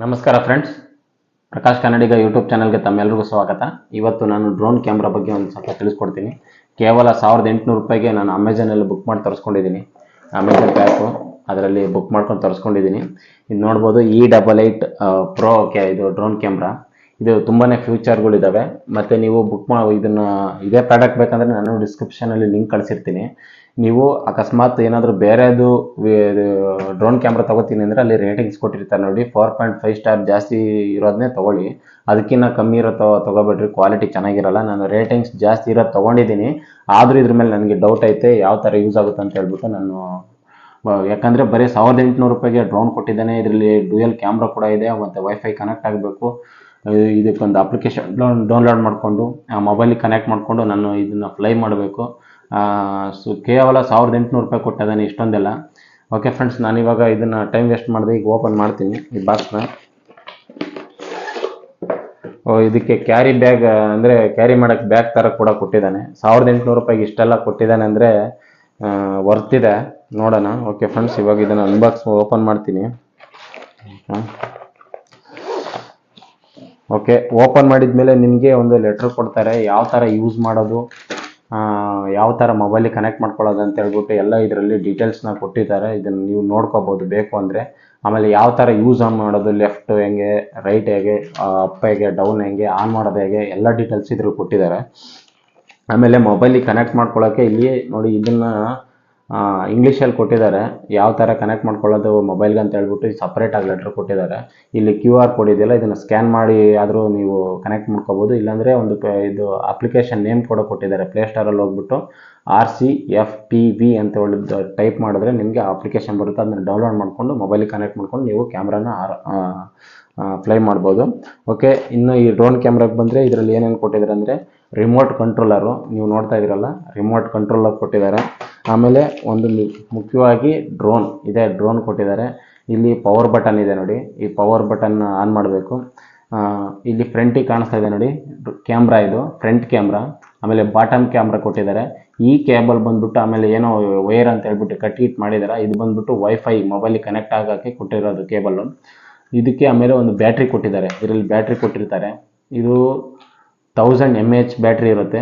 ನಮಸ್ಕಾರ ಫ್ರೆಂಡ್ಸ್ ಪ್ರಕಾಶ್ ಕನ್ನಡಿಗ ಯೂಟ್ಯೂಬ್ ಚಾನಲ್ಗೆ ತಮ್ಮೆಲ್ಲರಿಗೂ ಸ್ವಾಗತ. ಇವತ್ತು ನಾನು ಡ್ರೋನ್ ಕ್ಯಾಮ್ರಾ ಬಗ್ಗೆ ಒಂದು ಸ್ವಲ್ಪ ತಿಳಿಸ್ಕೊಡ್ತೀನಿ. ಕೇವಲ ಸಾವಿರದ ಎಂಟುನೂರು ರೂಪಾಯಿಗೆ ನಾನು ಅಮೆಝಾನಲ್ಲಿ ಬುಕ್ ಮಾಡಿ ತರಿಸ್ಕೊಂಡಿದ್ದೀನಿ. ಅಮೆಝಾನ್ ಪ್ಯಾಕು ಅದರಲ್ಲಿ ಬುಕ್ ಮಾಡ್ಕೊಂಡು ತರಿಸ್ಕೊಂಡಿದ್ದೀನಿ. ಇದು ನೋಡ್ಬೋದು ಇ ಡಬಲ್ ಏಯ್ಟ್ ಪ್ರೋ ಕ್ಯಾ ಇದು ಡ್ರೋನ್ ಕ್ಯಾಮ್ರಾ ಇದು ತುಂಬಾ ಫ್ಯೂಚರ್ಗಳಿದ್ದಾವೆ ಮತ್ತು ನೀವು ಬುಕ್ ಮಾ ಇದನ್ನು ಇದೇ ಪ್ರಾಡಕ್ಟ್ ಬೇಕಂದರೆ ನಾನು ಡಿಸ್ಕ್ರಿಪ್ಷನಲ್ಲಿ ಲಿಂಕ್ ಕಳಿಸಿರ್ತೀನಿ. ನೀವು ಅಕಸ್ಮಾತ್ ಏನಾದರೂ ಬೇರೆದು ಡ್ರೋನ್ ಕ್ಯಾಮ್ರಾ ತಗೋತೀನಿ ಅಂದರೆ ಅಲ್ಲಿ ರೇಟಿಂಗ್ಸ್ ಕೊಟ್ಟಿರ್ತಾರೆ ನೋಡಿ. ಫೋರ್ ಪಾಯಿಂಟ್ ಫೈವ್ ಸ್ಟಾರ್ ಜಾಸ್ತಿ ಇರೋದನ್ನೇ ತೊಗೊಳ್ಳಿ. ಅದಕ್ಕಿಂತ ಕಮ್ಮಿ ಇರೋ ತಗೋಬೇಡ್ರಿ. ಕ್ವಾಲಿಟಿ ಚೆನ್ನಾಗಿರಲ್ಲ. ನಾನು ರೇಟಿಂಗ್ಸ್ ಜಾಸ್ತಿ ಇರೋದು ತೊಗೊಂಡಿದ್ದೀನಿ. ಆದರೂ ಇದ್ರ ಮೇಲೆ ನನಗೆ ಡೌಟ್ ಐತೆ, ಯಾವ ಥರ ಯೂಸ್ ಆಗುತ್ತೆ ಅಂತ ಹೇಳ್ಬಿಟ್ಟು ನಾನು ಯಾಕಂದರೆ ಬರೀ ಸಾವಿರದ ಎಂಟುನೂರು ರೂಪಾಯಿಗೆ ಡ್ರೋನ್ ಕೊಟ್ಟಿದ್ದಾನೆ. ಇದರಲ್ಲಿ ಡ್ಯೂಯಲ್ ಕ್ಯಾಮ್ರಾ ಕೂಡ ಇದೆ, ಮತ್ತು ವೈಫೈ ಕನೆಕ್ಟ್ ಆಗಬೇಕು. ಇದಕ್ಕೊಂದು ಅಪ್ಲಿಕೇಶನ್ ಡೌನ್ಲೋಡ್ ಮಾಡಿಕೊಂಡು, ಆ ಮೊಬೈಲಿಗೆ ಕನೆಕ್ಟ್ ಮಾಡಿಕೊಂಡು ನಾನು ಇದನ್ನು ಅಪ್ಲೈ ಮಾಡಬೇಕು. ಸೊ ಕೇವಲ ಸಾವಿರದ ಎಂಟುನೂರು ರೂಪಾಯಿ ಕೊಟ್ಟಿದ್ದಾನೆ ಇಷ್ಟೊಂದೆಲ್ಲ. ಓಕೆ ಫ್ರೆಂಡ್ಸ್ ನಾನು ಇವಾಗ ಇದನ್ನು ಟೈಮ್ ವೇಸ್ಟ್ ಮಾಡಿದೆ, ಈಗ ಓಪನ್ ಮಾಡ್ತೀನಿ ಈ ಬಾಕ್ಸ್ನ ಇದಕ್ಕೆ ಕ್ಯಾರಿ ಬ್ಯಾಗ್ ಅಂದರೆ ಕ್ಯಾರಿ ಮಾಡೋಕ್ಕೆ ಬ್ಯಾಗ್ ಥರ ಕೂಡ ಕೊಟ್ಟಿದ್ದಾನೆ. ಸಾವಿರದ ಎಂಟುನೂರು ರೂಪಾಯಿಗೆ ಇಷ್ಟೆಲ್ಲ ಕೊಟ್ಟಿದ್ದಾನೆ ಅಂದರೆ ವರ್ತಿದೆ ನೋಡೋಣ. ಓಕೆ ಫ್ರೆಂಡ್ಸ್ ಇವಾಗ ಇದನ್ನು ಅನ್ಬಾಕ್ಸ್ ಓಪನ್ ಮಾಡ್ತೀನಿ. ಓಕೆ ಓಪನ್ ಮಾಡಿದ ಮೇಲೆ ನಿಮಗೆ ಒಂದು ಲೆಟ್ರ್ ಕೊಡ್ತಾರೆ, ಯಾವ ಥರ ಯೂಸ್ ಮಾಡೋದು ಯಾವ ಥರ ಮೊಬೈಲಿಗೆ ಕನೆಕ್ಟ್ ಮಾಡ್ಕೊಳ್ಳೋದು ಅಂತ ಹೇಳ್ಬಿಟ್ಟು ಎಲ್ಲ ಇದರಲ್ಲಿ ಡೀಟೇಲ್ಸ್ನ ಕೊಟ್ಟಿದ್ದಾರೆ. ಇದನ್ನು ನೀವು ನೋಡ್ಕೋಬೋದು, ಬೇಕು ಅಂದರೆ. ಆಮೇಲೆ ಯಾವ ಥರ ಯೂಸ್ ಆನ್ ಮಾಡೋದು ಲೆಫ್ಟ್ ಹೆಂಗೆ ರೈಟ್ ಹೇಗೆ ಅಪ್ ಹೇಗೆ ಡೌನ್ ಹೆಂಗೆ ಆನ್ ಮಾಡೋದು ಹೇಗೆ, ಎಲ್ಲ ಡೀಟೇಲ್ಸ್ ಇದ್ರಲ್ಲಿ ಕೊಟ್ಟಿದ್ದಾರೆ. ಆಮೇಲೆ ಮೊಬೈಲಿಗೆ ಕನೆಕ್ಟ್ ಮಾಡ್ಕೊಳ್ಳೋಕ್ಕೆ ಇಲ್ಲಿ ನೋಡಿ ಇದನ್ನು ಇಂಗ್ಲೀಷಲ್ಲಿ ಕೊಟ್ಟಿದ್ದಾರೆ. ಯಾವ ಥರ ಕನೆಕ್ಟ್ ಮಾಡ್ಕೊಳ್ಳೋದು ಮೊಬೈಲ್ಗೆ ಅಂತ ಹೇಳ್ಬಿಟ್ಟು ಸಪ್ರೇಟಾಗಿ ಲೆಟ್ರ್ ಕೊಟ್ಟಿದ್ದಾರೆ. ಇಲ್ಲಿ ಕ್ಯೂ ಆರ್ ಕೋಡ್ ಇದೆಯಲ್ಲ, ಇದನ್ನು ಸ್ಕ್ಯಾನ್ ಮಾಡಿ ಆದರೂ ನೀವು ಕನೆಕ್ಟ್ ಮಾಡ್ಕೋಬೋದು. ಇಲ್ಲಾಂದರೆ ಒಂದು ಇದು ಅಪ್ಲಿಕೇಶನ್ ನೇಮ್ ಕೂಡ ಕೊಟ್ಟಿದ್ದಾರೆ. ಪ್ಲೇಸ್ಟೋರಲ್ಲಿ ಹೋಗ್ಬಿಟ್ಟು R C F P V ಅಂತ ಹೇಳಿದ್ದು ಟೈಪ್ ಮಾಡಿದ್ರೆ ನಿಮಗೆ ಅಪ್ಲಿಕೇಶನ್ ಬರುತ್ತೆ. ಅದನ್ನು ಡೌನ್ಲೋಡ್ ಮಾಡಿಕೊಂಡು ಮೊಬೈಲಿಗೆ ಕನೆಕ್ಟ್ ಮಾಡ್ಕೊಂಡು ನೀವು ಕ್ಯಾಮ್ರಾನ ಫ್ಲೈ ಮಾಡ್ಬೋದು. ಓಕೆ ಇನ್ನು ಈ ಡ್ರೋನ್ ಕ್ಯಾಮ್ರಾಗೆ ಬಂದರೆ ಇದರಲ್ಲಿ ಏನೇನು ಕೊಟ್ಟಿದ್ದಾರೆ ಅಂದರೆ ರಿಮೋಟ್ ಕಂಟ್ರೋಲರು ನೀವು ನೋಡ್ತಾ ಇದ್ದೀರಲ್ಲ ರಿಮೋಟ್ ಕಂಟ್ರೋಲರ್ ಕೊಟ್ಟಿದ್ದಾರೆ. ಆಮೇಲೆ ಒಂದು ಮುಖ್ಯವಾಗಿ ಡ್ರೋನ್ ಇದೆ ಡ್ರೋನ್ ಕೊಟ್ಟಿದ್ದಾರೆ. ಇಲ್ಲಿ ಪವರ್ ಬಟನ್ ಇದೆ ನೋಡಿ. ಈ ಪವರ್ ಬಟನ್ ಆನ್ ಮಾಡಬೇಕು. ಇಲ್ಲಿ ಫ್ರಂಟಿಗೆ ಕಾಣಿಸ್ತಾ ಇದೆ ನೋಡಿ. ಕ್ಯಾಮ್ರಾ ಇದು. ಫ್ರಂಟ್ ಕ್ಯಾಮ್ರಾ ಆಮೇಲೆ ಬಾಟಮ್ ಕ್ಯಾಮ್ರಾ ಕೊಟ್ಟಿದ್ದಾರೆ. ಈ ಕೇಬಲ್ ಬಂದ್ಬಿಟ್ಟು ಆಮೇಲೆ ಏನೋ ವೈರ್ ಅಂತ ಹೇಳ್ಬಿಟ್ಟು ಕಟ್ ಇಟ್ ಮಾಡಿದ್ದಾರೆ ಇದು ಬಂದ್ಬಿಟ್ಟು ವೈಫೈ ಮೊಬೈಲಿಗೆ ಕನೆಕ್ಟ್ ಆಗೋಕ್ಕೆ ಕೊಟ್ಟಿರೋದು ಕೇಬಲ್ಲು ಇದಕ್ಕೆ ಆಮೇಲೆ ಒಂದು ಬ್ಯಾಟ್ರಿ ಕೊಟ್ಟಿದ್ದಾರೆ. ಇದರಲ್ಲಿ ಬ್ಯಾಟ್ರಿ ಕೊಟ್ಟಿರ್ತಾರೆ. ಇದು ತೌಸಂಡ್ ಎಂ ಎಚ್ ಬ್ಯಾಟ್ರಿ ಇರುತ್ತೆ.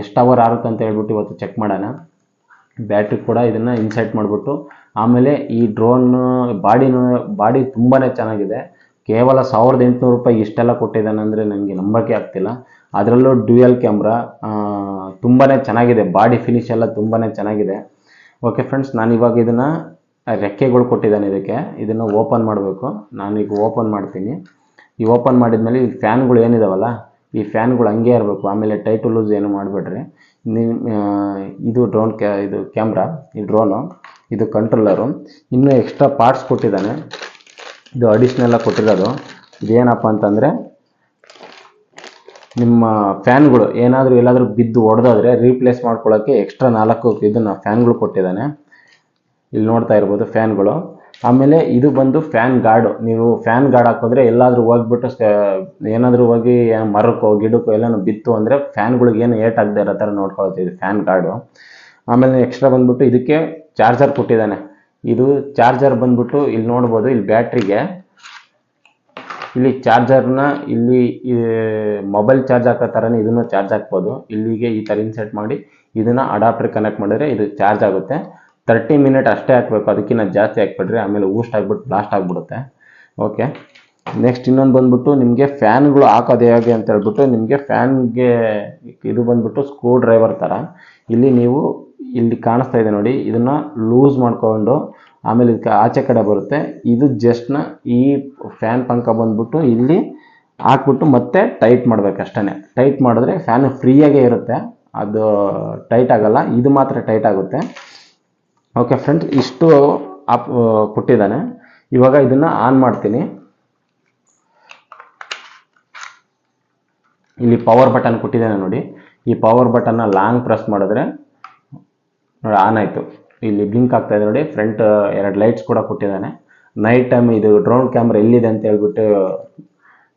ಎಷ್ಟು ಅವರ್ ಆಗುತ್ತೆ ಅಂತ ಹೇಳ್ಬಿಟ್ಟು ಇವತ್ತು ಚೆಕ್ ಮಾಡೋಣ. ಬ್ಯಾಟ್ರಿ ಕೂಡ ಇದನ್ನು ಇನ್ಸರ್ಟ್ ಮಾಡಿಬಿಟ್ಟು, ಆಮೇಲೆ ಈ ಡ್ರೋನ್ ಬಾಡಿನೂ, ಬಾಡಿ ತುಂಬಾ ಚೆನ್ನಾಗಿದೆ. ಕೇವಲ ಸಾವಿರದ ಎಂಟುನೂರು ರೂಪಾಯಿ ಇಷ್ಟೆಲ್ಲ ಕೊಟ್ಟಿದ್ದಾನೆ ಅಂದರೆ ನನಗೆ ನಂಬಕ್ಕೆ ಆಗ್ತಿಲ್ಲ. ಅದರಲ್ಲೂ ಡ್ಯೂಯಲ್ ಕ್ಯಾಮ್ರಾ ತುಂಬಾ ಚೆನ್ನಾಗಿದೆ. ಬಾಡಿ ಫಿನಿಶ್ ಎಲ್ಲ ತುಂಬಾ ಚೆನ್ನಾಗಿದೆ. ಓಕೆ ಫ್ರೆಂಡ್ಸ್ ನಾನು ಇವಾಗ ಇದನ್ನು ರೆಕ್ಕೆಗಳು ಕೊಟ್ಟಿದ್ದಾನೆ ಇದಕ್ಕೆ. ಇದನ್ನು ಓಪನ್ ಮಾಡಬೇಕು. ನಾನೀಗ ಓಪನ್ ಮಾಡ್ತೀನಿ. ಈ ಓಪನ್ ಮಾಡಿದ್ಮೇಲೆ ಈ ಫ್ಯಾನ್ಗಳು ಏನಿದಾವಲ್ಲ ಈ ಫ್ಯಾನ್ಗಳು ಹಂಗೆ ಇರಬೇಕು. ಆಮೇಲೆ ಟೈಟು ಲೂಸ್ ಏನು ಮಾಡಬೇಡ್ರಿ. ನೀವು ಇದು ಡ್ರೋನ್ ಕ್ಯಾ, ಇದು ಕ್ಯಾಮ್ರಾ ಈ ಡ್ರೋನು ಇದು ಕಂಟ್ರೋಲರು ಇನ್ನೂ ಎಕ್ಸ್ಟ್ರಾ ಪಾರ್ಟ್ಸ್ ಕೊಟ್ಟಿದ್ದಾನೆ. ಇದು ಅಡಿಷ್ನಲ್ಲ ಕೊಟ್ಟಿರೋದು. ಇದೇನಪ್ಪ ಅಂತಂದರೆ, ನಿಮ್ಮ ಫ್ಯಾನ್ಗಳು ಏನಾದರೂ ಎಲ್ಲಾದರೂ ಬಿದ್ದು ಒಡೆದಾದರೆ ರೀಪ್ಲೇಸ್ ಮಾಡ್ಕೊಳ್ಳೋಕ್ಕೆ ಎಕ್ಸ್ಟ್ರಾ ನಾಲ್ಕು ಇದನ್ನು ಫ್ಯಾನ್ಗಳು ಕೊಟ್ಟಿದ್ದಾನೆ. ಇಲ್ಲಿ ನೋಡ್ತಾ ಇರ್ಬೋದು ಫ್ಯಾನ್ಗಳು. ಆಮೇಲೆ ಇದು ಬಂದು ಫ್ಯಾನ್ ಗಾರ್ಡು. ನೀವು ಫ್ಯಾನ್ ಗಾರ್ಡ್ ಹಾಕಿದ್ರೆ ಎಲ್ಲಾದರೂ ಹೋಗ್ಬಿಟ್ಟು ಏನಾದರೂ ಹೋಗಿ ಮರಕ್ಕೋ, ಗಿಡಕ್ಕೋ ಎಲ್ಲಾನು ಬಿತ್ತು ಅಂದರೆ ಫ್ಯಾನ್ಗಳಿಗೆ ಏನು ಏಟ್ ಆಗದೆ ಇರೋ ಥರ ನೋಡ್ಕೊಳ್ತೀವಿ ಫ್ಯಾನ್ ಗಾರ್ಡು. ಆಮೇಲೆ ಎಕ್ಸ್ಟ್ರಾ ಬಂದ್ಬಿಟ್ಟು ಇದಕ್ಕೆ ಚಾರ್ಜರ್ ಕೊಟ್ಟಿದ್ದಾನೆ. ಇದು ಚಾರ್ಜರ್ ಬಂದ್ಬಿಟ್ಟು ಇಲ್ಲಿ ನೋಡ್ಬೋದು, ಇಲ್ಲಿ ಬ್ಯಾಟ್ರಿಗೆ. ಇಲ್ಲಿ ಚಾರ್ಜರ್ನ ಇಲ್ಲಿ ಮೊಬೈಲ್ ಚಾರ್ಜ್ ಹಾಕೋ ಥರನೇ ಇದನ್ನು ಚಾರ್ಜ್ ಹಾಕ್ಬೋದು. ಇಲ್ಲಿಗೆ ಈ ಥರ ಇನ್ಸರ್ಟ್ ಮಾಡಿ ಇದನ್ನು ಅಡಾಪ್ಟರ್ ಕನೆಕ್ಟ್ ಮಾಡಿದ್ರೆ ಇದು ಚಾರ್ಜ್ ಆಗುತ್ತೆ. ತರ್ಟಿ ಮಿನಿಟ್ ಅಷ್ಟೇ ಹಾಕ್ಬೇಕು ಅದಕ್ಕಿಂತ ಜಾಸ್ತಿ ಹಾಕ್ಬಿಡ್ರಿ, ಆಮೇಲೆ ಊಸ್ಟ್ ಆಗ್ಬಿಟ್ಟು ಬ್ಲಾಸ್ಟ್ ಆಗಿಬಿಡುತ್ತೆ. ಓಕೆ ನೆಕ್ಸ್ಟ್ ಇನ್ನೊಂದು ಬಂದ್ಬಿಟ್ಟು ನಿಮಗೆ ಫ್ಯಾನ್ಗಳು ಹಾಕೋದು ಹೇಗೆ ಅಂತ ಹೇಳ್ಬಿಟ್ಟು ನಿಮಗೆ ಫ್ಯಾನ್ಗೆ ಇದು ಬಂದ್ಬಿಟ್ಟು ಸ್ಕ್ರೂ ಡ್ರೈವರ್ ಥರ ಇಲ್ಲಿ ನೀವು ಇಲ್ಲಿ ಕಾಣಿಸ್ತಾ ಇದೆ ನೋಡಿ, ಇದನ್ನು ಲೂಸ್ ಮಾಡ್ಕೊಂಡು ಆಮೇಲೆ ಇದಕ್ಕೆ ಆಚೆ ಕಡೆ ಬರುತ್ತೆ. ಇದು ಜಸ್ಟ್ನ ಈ ಫ್ಯಾನ್ ಪಂಕ ಬಂದ್ಬಿಟ್ಟು ಇಲ್ಲಿ ಹಾಕ್ಬಿಟ್ಟು ಮತ್ತೆ ಟೈಟ್ ಮಾಡಬೇಕು ಅಷ್ಟೇ ಟೈಟ್ ಮಾಡಿದ್ರೆ ಫ್ಯಾನ್ ಫ್ರೀಯಾಗೇ ಇರುತ್ತೆ. ಅದು ಟೈಟ್ ಆಗಲ್ಲ, ಇದು ಮಾತ್ರ ಟೈಟ್ ಆಗುತ್ತೆ. ಓಕೆ ಫ್ರೆಂಡ್ಸ್ ಇಷ್ಟು ಆಪ್ ಕೊಟ್ಟಿದ್ದಾನೆ. ಇವಾಗ ಇದನ್ನು ಆನ್ ಮಾಡ್ತೀನಿ. ಇಲ್ಲಿ ಪವರ್ ಬಟನ್ ಕೊಟ್ಟಿದ್ದಾನೆ ನೋಡಿ. ಈ ಪವರ್ ಬಟನ್ನ ಲಾಂಗ್ ಪ್ರೆಸ್ ಮಾಡಿದ್ರೆ ನೋಡಿ ಆನ್ ಆಯಿತು. ಇಲ್ಲಿ ಬ್ಲಿಂಕ್ ಆಗ್ತಾ ಇದೆ ನೋಡಿ. ಫ್ರಂಟ್ ಎರಡು ಲೈಟ್ಸ್ ಕೂಡ ಕೊಟ್ಟಿದ್ದಾನೆ. ನೈಟ್ ಟೈಮ್ ಇದು ಡ್ರೋನ್ ಕ್ಯಾಮ್ರಾ ಎಲ್ಲಿದೆ ಅಂತ ಹೇಳ್ಬಿಟ್ಟು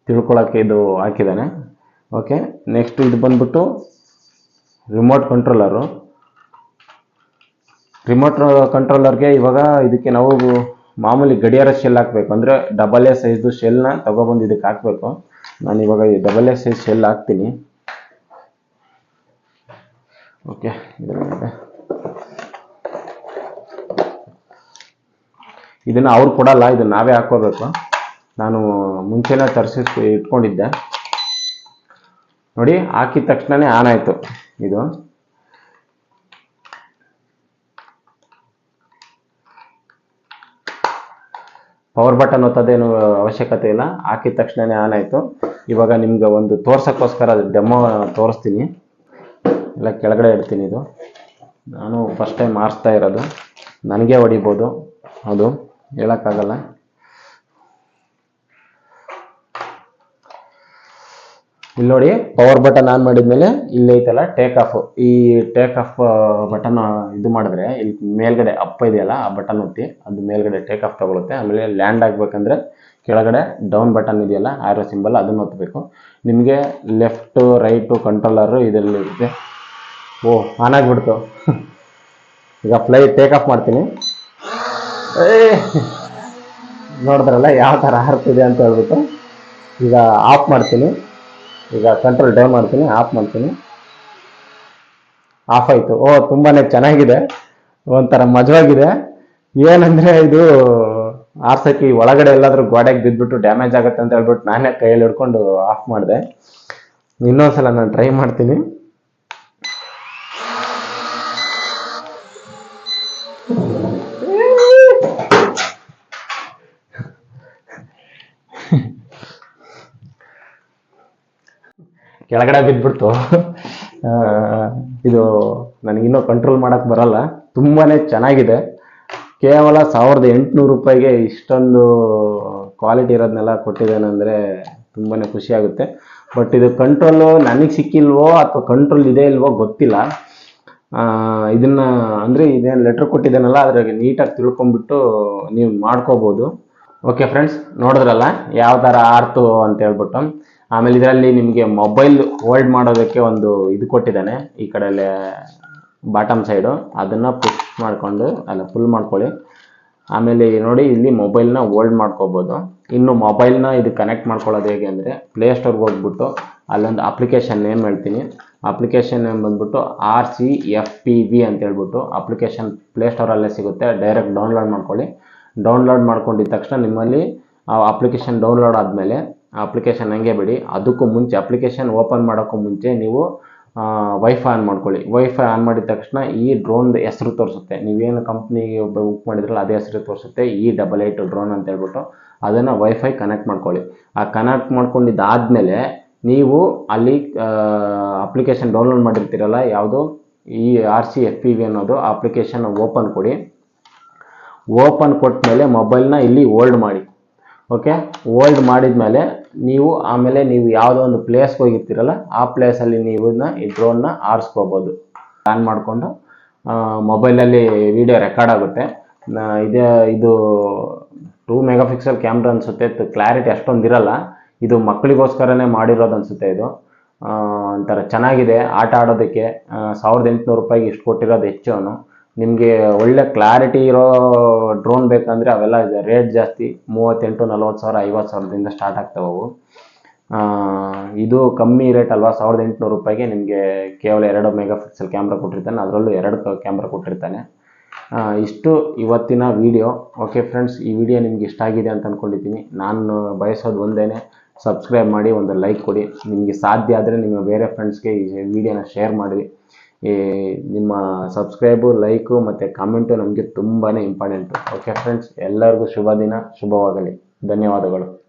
ತಿಳ್ಕೊಳ್ಳೋಕ್ಕೆ ಇದು ಹಾಕಿದ್ದಾನೆ. ಓಕೆ ನೆಕ್ಸ್ಟ್ ಇದು ಬಂದ್ಬಿಟ್ಟು ರಿಮೋಟ್ ಕಂಟ್ರೋಲರು ರಿಮೋಟ್ ಕಂಟ್ರೋಲರ್ಗೆ ಇವಾಗ ಇದಕ್ಕೆ ನಾವು ಮಾಮೂಲಿ ಗಡಿಯಾರ ಶೆಲ್ ಹಾಕಬೇಕು. ಅಂದರೆ ಡಬಲ್ ಎ ಸೈಜ್ದು ಶೆಲ್ನ ತಗೊಬಂದು ಇದಕ್ಕೆ ಹಾಕಬೇಕು. ನಾನು ಇವಾಗ ಈ ಡಬಲ್ ಎ ಸೈಜ್ ಶೆಲ್ ಹಾಕ್ತೀನಿ. ಓಕೆ ಇದನ್ನು ಅವ್ರು ಕೊಡಲ್ಲ, ಇದನ್ನು ನಾವೇ ಹಾಕೋಬೇಕು ನಾನು ಮುಂಚೆನೇ ತರಿಸಿ ಇಟ್ಕೊಂಡಿದ್ದೆ. ನೋಡಿ, ಹಾಕಿದ ತಕ್ಷಣನೇ ಆನ್ ಆಯಿತು. ಇದು. ಪವರ್ ಬಟನ್ ಒತ್ತೋದೇನು ಅವಶ್ಯಕತೆ ಇಲ್ಲ. ಹಾಕಿದ ತಕ್ಷಣನೇ ಆನ್ ಆಯಿತು. ಇವಾಗ ನಿಮ್ಗೆ ಒಂದು ತೋರ್ಸೋಕ್ಕೋಸ್ಕರ ಡೆಮೋ ತೋರಿಸ್ತೀನಿ. ಎಲ್ಲ ಕೆಳಗಡೆ ಇಡ್ತೀನಿ ಇದು. ನಾನು ಫಸ್ಟ್ ಟೈಮ್ ಮಾರಿಸ್ತಾ ಇರೋದು. ನನಗೆ ಹೊಡಿಬೋದು. ಅದು ಹೇಳೋಕ್ಕಾಗಲ್ಲ. ಇಲ್ಲಿ ನೋಡಿ ಪವರ್ ಬಟನ್ ಆನ್ ಮಾಡಿದ್ಮೇಲೆ ಇಲ್ಲಿ ಐತಲ್ಲ ಟೇಕ್ ಆಫ್ ಈ ಟೇಕ್ ಆಫ್ ಬಟನ್ ಇದು ಮಾಡಿದ್ರೆ ಇಲ್ಲಿ ಮೇಲ್ಗಡೆ ಅಪ್ ಇದೆಯಲ್ಲ, ಆ ಬಟನ್ ಒತ್ತಿ, ಅದು ಮೇಲ್ಗಡೆ ಟೇಕ್ ಆಫ್ ತಗೊಳುತ್ತೆ. ಆಮೇಲೆ ಲ್ಯಾಂಡ್ ಆಗ್ಬೇಕಂದ್ರೆ ಕೆಳಗಡೆ ಡೌನ್ ಬಟನ್ ಇದೆಯಲ್ಲ ಆರೋ ಸಿಂಬಲ್ ಅದನ್ನು ಒತ್ತಬೇಕು ನಿಮಗೆ ಲೆಫ್ಟು ರೈಟು ಕಂಟ್ರೋಲರು ಇದರಲ್ಲಿ ಇರುತ್ತೆ. ಓ ಆನ್ ಆಗಿಬಿಡ್ತು. ಈಗ ಫ್ಲೈ ಟೇಕ್ ಆಫ್ ಮಾಡ್ತೀನಿ. ನೋಡಿದ್ರಲ್ಲ, ಯಾವ ಥರ ಹಾರ್ತಿದೆ ಅಂತ ಹೇಳ್ಬಿಟ್ಟು ಈಗ ಆಫ್ ಮಾಡ್ತೀನಿ. ಈಗ ಕಂಟ್ರೋಲ್ ಡೌನ್ ಮಾಡ್ತೀನಿ ಆಫ್ ಮಾಡ್ತೀನಿ. ಆಫ್ ಆಯಿತು. ಓ ತುಂಬಾ ಚೆನ್ನಾಗಿದೆ. ಒಂಥರ ಮಜವಾಗಿದೆ. ಏನಂದರೆ ಇದು ಆರ್ಸಕ್ಕೆ ಒಳಗಡೆ ಎಲ್ಲಾದರೂ ಗೋಡೆಗೆ ಬಿದ್ದುಬಿಟ್ಟು ಡ್ಯಾಮೇಜ್ ಆಗುತ್ತೆ ಅಂತ ಹೇಳ್ಬಿಟ್ಟು ನಾನೇ ಕೈಯಲ್ಲಿ ಹಿಡ್ಕೊಂಡು ಆಫ್ ಮಾಡಿದೆ. ಇನ್ನೊಂದ್ಸಲ ನಾನು ಟ್ರೈ ಮಾಡ್ತೀನಿ. ಕೆಳಗಡೆ ಬಿದ್ದುಬಿಡ್ತು ಆ, ಇದು ನನಗಿನ್ನೂ ಕಂಟ್ರೋಲ್ ಮಾಡೋಕ್ಕೆ ಬರಲ್ಲ. ತುಂಬಾ ಚೆನ್ನಾಗಿದೆ. ಕೇವಲ ಸಾವಿರದ ಎಂಟುನೂರು ರೂಪಾಯಿಗೆ ಇಷ್ಟೊಂದು ಕ್ವಾಲಿಟಿ ಇರೋದನ್ನೆಲ್ಲ ಕೊಟ್ಟಿದ್ದೇನೆ ಅಂದರೆ ತುಂಬಾ ಖುಷಿ ಆಗುತ್ತೆ. ಬಟ್ ಇದು ಕಂಟ್ರೋಲು ನನಗೆ ಸಿಕ್ಕಿಲ್ವೋ ಅಥವಾ ಕಂಟ್ರೋಲ್ ಇದೆ ಇಲ್ವೋ ಗೊತ್ತಿಲ್ಲ. ಇದನ್ನ ಅಂದರೆ ಇದೇನು ಲೆಟ್ರ್ ಕೊಟ್ಟಿದ್ದೇನಲ್ಲ ಅದ್ರಾಗೆ ನೀಟಾಗಿ ತಿಳ್ಕೊಂಬಿಟ್ಟು ನೀವು ಮಾಡ್ಕೋಬೋದು. ಓಕೆ ಫ್ರೆಂಡ್ಸ್ ನೋಡಿದ್ರಲ್ಲ? ಯಾವ ಥರ ಆರ್ತು ಅಂತ ಹೇಳ್ಬಿಟ್ಟು. ಆಮೇಲೆ ಇದರಲ್ಲಿ ನಿಮಗೆ ಮೊಬೈಲ್ ಹೋಲ್ಡ್ ಮಾಡೋದಕ್ಕೆ ಒಂದು ಇದು ಕೊಟ್ಟಿದ್ದಾನೆ. ಈ ಕಡೆಯಲ್ಲಿ ಬಾಟಮ್ ಸೈಡು ಅದನ್ನು ಪುಷ್ ಮಾಡಿಕೊಂಡು, ಅಲ್ಲ ಫುಲ್ ಮಾಡ್ಕೊಳ್ಳಿ. ಆಮೇಲೆ ನೋಡಿ, ಇಲ್ಲಿ ಮೊಬೈಲ್ನ ಹೋಲ್ಡ್ ಮಾಡ್ಕೋಬೋದು. ಇನ್ನು ಮೊಬೈಲ್ನ ಇದು ಕನೆಕ್ಟ್ ಮಾಡ್ಕೊಳ್ಳೋದು ಹೇಗೆ ಅಂದರೆ ಪ್ಲೇಸ್ಟೋರ್ಗೆ ಹೋಗ್ಬಿಟ್ಟು ಅಲ್ಲೊಂದು ಅಪ್ಲಿಕೇಶನ್ ನೇಮ್ ಹೇಳ್ತೀನಿ. ಅಪ್ಲಿಕೇಶನ್ ನೇಮ್ ಬಂದ್ಬಿಟ್ಟು R C F P V ಅಂತ ಹೇಳ್ಬಿಟ್ಟು ಅಪ್ಲಿಕೇಶನ್ ಪ್ಲೇಸ್ಟೋರಲ್ಲೇ ಸಿಗುತ್ತೆ. ಡೈರೆಕ್ಟ್ ಡೌನ್ಲೋಡ್ ಮಾಡ್ಕೊಳ್ಳಿ. ಡೌನ್ಲೋಡ್ ಮಾಡ್ಕೊಂಡಿದ್ದ ತಕ್ಷಣ ನಿಮ್ಮಲ್ಲಿ ಆ ಅಪ್ಲಿಕೇಶನ್ ಡೌನ್ಲೋಡ್ ಆದಮೇಲೆ ಅಪ್ಲಿಕೇಶನ್ ಹಂಗೆ ಬಿಡಿ. ಅದಕ್ಕೂ ಮುಂಚೆ ಅಪ್ಲಿಕೇಶನ್ ಓಪನ್ ಮಾಡೋಕ್ಕೂ ಮುಂಚೆ ನೀವು ವೈಫೈ ಆನ್ ಮಾಡ್ಕೊಳ್ಳಿ. ವೈಫೈ ಆನ್ ಮಾಡಿದ ತಕ್ಷಣ ಈ ಡ್ರೋನ್ದು ಹೆಸರು ತೋರಿಸುತ್ತೆ. ನೀವೇನು ಕಂಪ್ನಿಗೆ ಬುಕ್ ಮಾಡಿದ್ರಲ್ಲ ಅದೇ ಹೆಸರು ತೋರಿಸುತ್ತೆ. ಈ ಡಬಲ್ ಏಟ್ ಡ್ರೋನ್ ಅಂತ ಹೇಳ್ಬಿಟ್ಟು ಅದನ್ನು ವೈಫೈ ಕನೆಕ್ಟ್ ಮಾಡ್ಕೊಳ್ಳಿ. ಆ ಕನೆಕ್ಟ್ ಮಾಡ್ಕೊಂಡಿದ್ದಾದಮೇಲೆ ನೀವು ಅಲ್ಲಿ ಅಪ್ಲಿಕೇಶನ್ ಡೌನ್ಲೋಡ್ ಮಾಡಿರ್ತೀರಲ್ಲ, ಯಾವುದು? ಈ R C F P V ಅನ್ನೋದು ಅಪ್ಲಿಕೇಶನ್ ಓಪನ್ ಕೊಡಿ. ಓಪನ್ ಕೊಟ್ಟ ಮೇಲೆ ಮೊಬೈಲ್ನ ಇಲ್ಲಿ ಹೋಲ್ಡ್ ಮಾಡಿ. ಓಕೆ ಹೋಲ್ಡ್ ಮಾಡಿದ್ಮೇಲೆ ನೀವು ಆಮೇಲೆ ನೀವು ಯಾವುದೋ ಒಂದು ಪ್ಲೇಸ್ಗೆ ಹೋಗಿರ್ತೀರಲ್ಲ, ಆ ಪ್ಲೇಸಲ್ಲಿ ನೀವು ಇದನ್ನ, ಈ ಡ್ರೋನ್ನ ಆರಿಸ್ಕೋಬೋದು. ಆನ್ ಮಾಡಿಕೊಂಡು ಮೊಬೈಲಲ್ಲಿ ವಿಡಿಯೋ ರೆಕಾರ್ಡ್ ಆಗುತ್ತೆ. ಇದು, ಇದೇ ಟೂ ಮೆಗಾ ಪಿಕ್ಸೆಲ್ ಕ್ಯಾಮ್ರಾ ಅನಿಸುತ್ತೆ. ಕ್ಲಾರಿಟಿ ಅಷ್ಟೊಂದು ಇರಲ್ಲ ಇದು ಮಕ್ಕಳಿಗೋಸ್ಕರನೇ ಮಾಡಿರೋದು ಅನಿಸುತ್ತೆ ಇದು. ಒಂಥರ ಚೆನ್ನಾಗಿದೆ. ಆಟ ಆಡೋದಕ್ಕೆ ಸಾವಿರದ ಎಂಟುನೂರು ರೂಪಾಯಿಗೆ ಇಷ್ಟು ಕೊಟ್ಟಿರೋದು ಹೆಚ್ಚು ಅವನು. ನಿಮಗೆ ಒಳ್ಳೆ ಕ್ಲಾರಿಟಿ ಇರೋ ಡ್ರೋನ್ ಬೇಕಂದರೆ ಅವೆಲ್ಲ ಇದೆ ರೇಟ್ ಜಾಸ್ತಿ, ಮೂವತ್ತೆಂಟು, ನಲ್ವತ್ತು ಸಾವಿರ, ಐವತ್ತು ಸಾವಿರದಿಂದ ಸ್ಟಾರ್ಟ್ ಆಗ್ತವೆ ಅವು. ಇದು ಕಮ್ಮಿ ರೇಟ್ ಅಲ್ವಾ? ಸಾವಿರದ ಎಂಟುನೂರು ರೂಪಾಯಿಗೆ ನಿಮಗೆ ಕೇವಲ ಎರಡು ಮೆಗಾ ಪಿಕ್ಸೆಲ್ ಕ್ಯಾಮ್ರಾ ಕೊಟ್ಟಿರ್ತಾನೆ. ಅದರಲ್ಲೂ ಎರಡು ಕ್ಯಾಮ್ರಾ ಕೊಟ್ಟಿರ್ತಾನೆ. ಇಷ್ಟು ಇವತ್ತಿನ ವಿಡಿಯೋ ಓಕೆ ಫ್ರೆಂಡ್ಸ್ ಈ ವಿಡಿಯೋ ನಿಮ್ಗೆ ಇಷ್ಟ ಆಗಿದೆ ಅಂತ ಅಂದ್ಕೊಂಡಿದ್ದೀನಿ ನಾನು ಬಯಸೋದು ಒಂದೇ ಸಬ್ಸ್ಕ್ರೈಬ್ ಮಾಡಿ, ಒಂದು ಲೈಕ್ ಕೊಡಿ. ನಿಮಗೆ ಸಾಧ್ಯ ಆದರೆ ನಿಮ್ಮ ಬೇರೆ ಫ್ರೆಂಡ್ಸ್ಗೆ ಈ ವಿಡಿಯೋನ ಶೇರ್ ಮಾಡಿ. ಈ ನಿಮ್ಮ ಸಬ್ಸ್ಕ್ರೈಬು ಲೈಕು ಮತ್ತು ಕಾಮೆಂಟು ನಮಗೆ ತುಂಬಾ ಇಂಪಾರ್ಟೆಂಟು ಓಕೆ ಫ್ರೆಂಡ್ಸ್ ಎಲ್ಲರಿಗೂ ಶುಭ ದಿನ ಶುಭವಾಗಲಿ. ಧನ್ಯವಾದಗಳು.